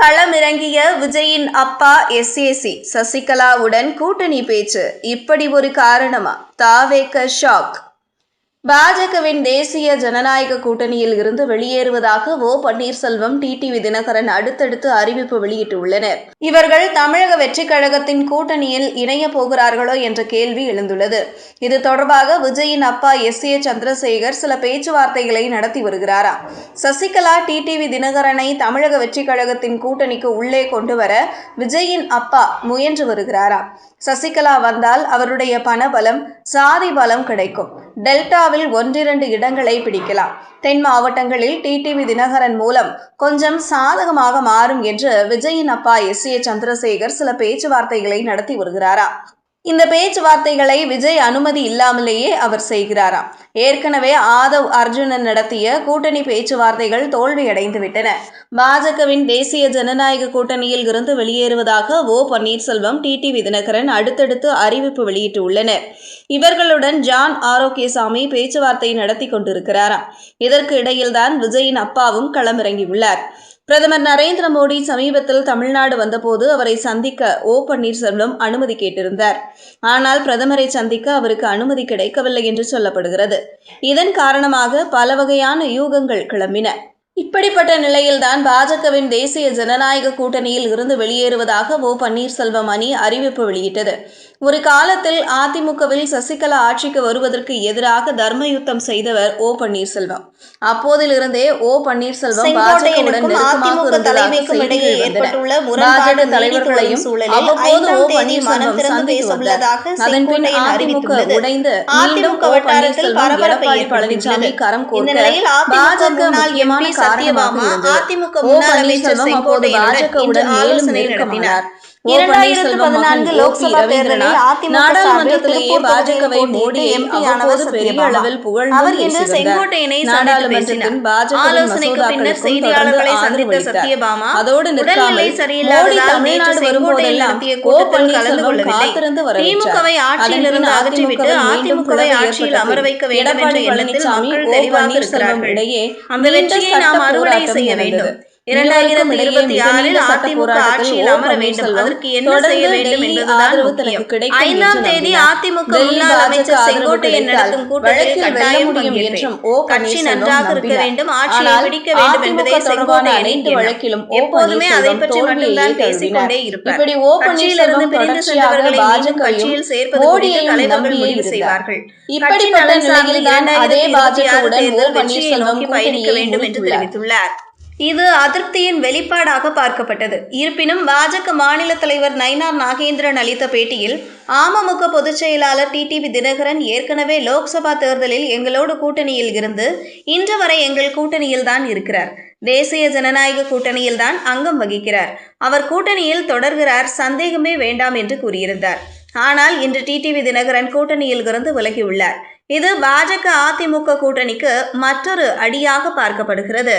களமிறங்கிய விஜயின் அப்பா எஸ்ஏசி சசிகலாவுடன் கூட்டணி பேச்சு இப்படி ஒரு காரணமா? தாவேக்க ஷாக். பாஜகவின் தேசிய ஜனநாயக கூட்டணியில் இருந்து வெளியேறுவதாக ஓ பன்னீர்செல்வம் டிடிவி தினகரன் அடுத்தடுத்து அறிவிப்பு வெளியிட்டுள்ளனர். இவர்கள் தமிழக வெற்றிக் கழகத்தின் கூட்டணியில் இணைய போகிறார்களோ என்ற கேள்வி எழுந்துள்ளது. இது தொடர்பாக விஜயின் அப்பா எஸ் ஏ சந்திரசேகர் சில பேச்சுவார்த்தைகளை நடத்தி வருகிறாரா. சசிகலா டிடிவி தினகரனை தமிழக வெற்றிக் கழகத்தின் கூட்டணிக்கு உள்ளே கொண்டு வர விஜயின் அப்பா முயன்று வருகிறாரா. சசிகலா வந்தால் அவருடைய பணபலம் சாதி பலம் கிடைக்கும். டெல்டாவில் ஒன்றிரண்டு இடங்களை பிடிக்கலாம். தென் மாவட்டங்களில் டிடிவி தினகரன் மூலம் கொஞ்சம் சாதகமாக மாறும் என்று விஜயின் அப்பா எஸ் ஏ சந்திரசேகர் சில பேச்சுவார்த்தைகளை நடத்தி வருகிறாராம். இந்த பேச்சுவார்த்தைகளை விஜய் அனுமதி இல்லாமலேயே அவர் செய்கிறாராம். ஏற்கனவே ஆதவ் அர்ஜுனன் நடத்திய கூட்டணி பேச்சுவார்த்தைகள் தோல்வியடைந்துவிட்டன. பாஜகவின் தேசிய ஜனநாயக கூட்டணியில் இருந்து வெளியேறுவதாக ஓ பன்னீர்செல்வம் டிடிவி தினகரன் அடுத்தடுத்து அறிவிப்பு வெளியிட்டுள்ளனர் இவர்களுடன் ஜான் ஆரோக்கியசாமி பேச்சுவார்த்தை நடத்தி கொண்டிருக்கிறாராம். இதற்கு இடையில்தான் விஜயின் அப்பாவும் களமிறங்கியுள்ளார். பிரதமர் நரேந்திர மோடி சமீபத்தில் தமிழ்நாடு வந்தபோது அவரை சந்திக்க ஓ பன்னீர்செல்வம் அனுமதி கேட்டிருந்தார். ஆனால் பிரதமரை சந்திக்க அவருக்கு அனுமதி கிடைக்கவில்லை என்று சொல்லப்படுகிறது. இதன் காரணமாக பல வகையான யூகங்கள் கிளம்பின. இப்படிப்பட்ட நிலையில்தான் பாஜகவின் தேசிய ஜனநாயக கூட்டணியில் இருந்து வெளியேறுவதாக ஓ பன்னீர்செல்வம் அணி அறிவிப்பு வெளியிட்டது. ஒரு காலத்தில் அதிமுகவில் சசிகலா ஆட்சிக்கு வருவதற்கு எதிராக தர்மயுத்தம் செய்தவர் ஓ பன்னீர்செல்வம். அப்போதிலிருந்தே ஓ பன்னீர்செல்வம் தலைவர்களையும் அவ்வப்போது ஓ சந்தித்து வந்தார். அதன் பின் அதிமுக உடைந்து மீண்டும் ஓ பன்னீர்செல்வம் எடப்பாடி பழனிசாமி. கரம் கோர்க்க பாஜக முக்கியமான அதிமுக முன்னாள் அமைச்சர் செங்கோட்டையனுடன் ஆலோசனை நடத்தினார். இரண்டாயிரத்து பதினான்கு லோக்சபா தேர்தலில் அதிமுக பாஜகவை தொகுதியில் அவ்வப்போது MP பெரிய ஆனவர் அளவில் புகழ்ந்து அவர் இன்று. செங்கோட்டையனை நாடாளுமன்றத்தின் பாஜகவின் ஆலோசனைக்கு பின்னர் செய்தியாளர்களை சந்தித்த. சத்யபாமா அதோடு நிற்காமல் மோடி தமிழ்நாடு வரும்போதெல்லாம் நடத்திய கூட்டத்தில் கலந்து கொள்ளவில்லை திமுகவை ஆட்சியிலிருந்து அகற்றிவிட்டு அதிமுகவை ஆட்சியில் அமர வைக்க. வேண்டும் என்ற எண்ணத்தில் மக்கள் தெளிவாக இருக்கிறார்கள் அந்த வெற்றியை நாம் அறுவடை செய்ய வேண்டும். இரண்டாயிரத்தி இருபத்தி ஆறில் அதிமுக ஆட்சியில் அமர வேண்டும் அதற்கு என்ன செய்ய வேண்டும் என்பதுதான் ஐந்தாம் தேதி. அதிமுக முன்னாள் அமைச்சர் செங்கோட்டையன் நடத்தும் கூட்டத்தில் கட்டாயம் முடியும் பங்கேற்பேன் என்றும் ஓ கட்சி நன்றாக இருக்க. வேண்டும் ஆட்சியை பிடிக்க வேண்டும் என்பதே அனைத்து எண்ணம் வழக்கிலும் எப்போதுமே அதை பற்றி மட்டும்தான் பேசிக்கொண்டே. இருப்பார் இப்படி ஓ பன்னீர்செல்வம் பிரிந்து சென்றவர்களை மீண்டும் கட்சியில் சேர்ப்பது தலைவர்கள் முடிவு. செய்வார்கள் இப்படிப்பட்ட நிலையில் தான் அதே பாஜகவுடன் ஓ பன்னீர்செல்வம் நோக்கி பயணிக்க வேண்டும் என்று. தெரிவித்துள்ளார் இது அதிருப்தியின் வெளிப்பாடாக பார்க்கப்பட்டது. இருப்பினும் பாஜக மாநில தலைவர் நயினார் நாகேந்திரன் அளித்த பேட்டியில் அமமுக பொதுச் செயலாளர் டிடிவி தினகரன் ஏற்கனவே லோக்சபா தேர்தலில் எங்களோடு கூட்டணியில் இருந்து இன்று வரை எங்கள் கூட்டணியில் தான் இருக்கிறார். தேசிய ஜனநாயக கூட்டணியில் தான் அங்கம் வகிக்கிறார். அவர் கூட்டணியில் தொடர்கிறார் சந்தேகமே வேண்டாம் என்று கூறியிருந்தார். ஆனால் இன்று டிடிவி தினகரன் கூட்டணியில் இருந்து விலகியுள்ளார். இது பாஜக அதிமுக கூட்டணிக்கு மற்றொரு அடியாக பார்க்கப்படுகிறது.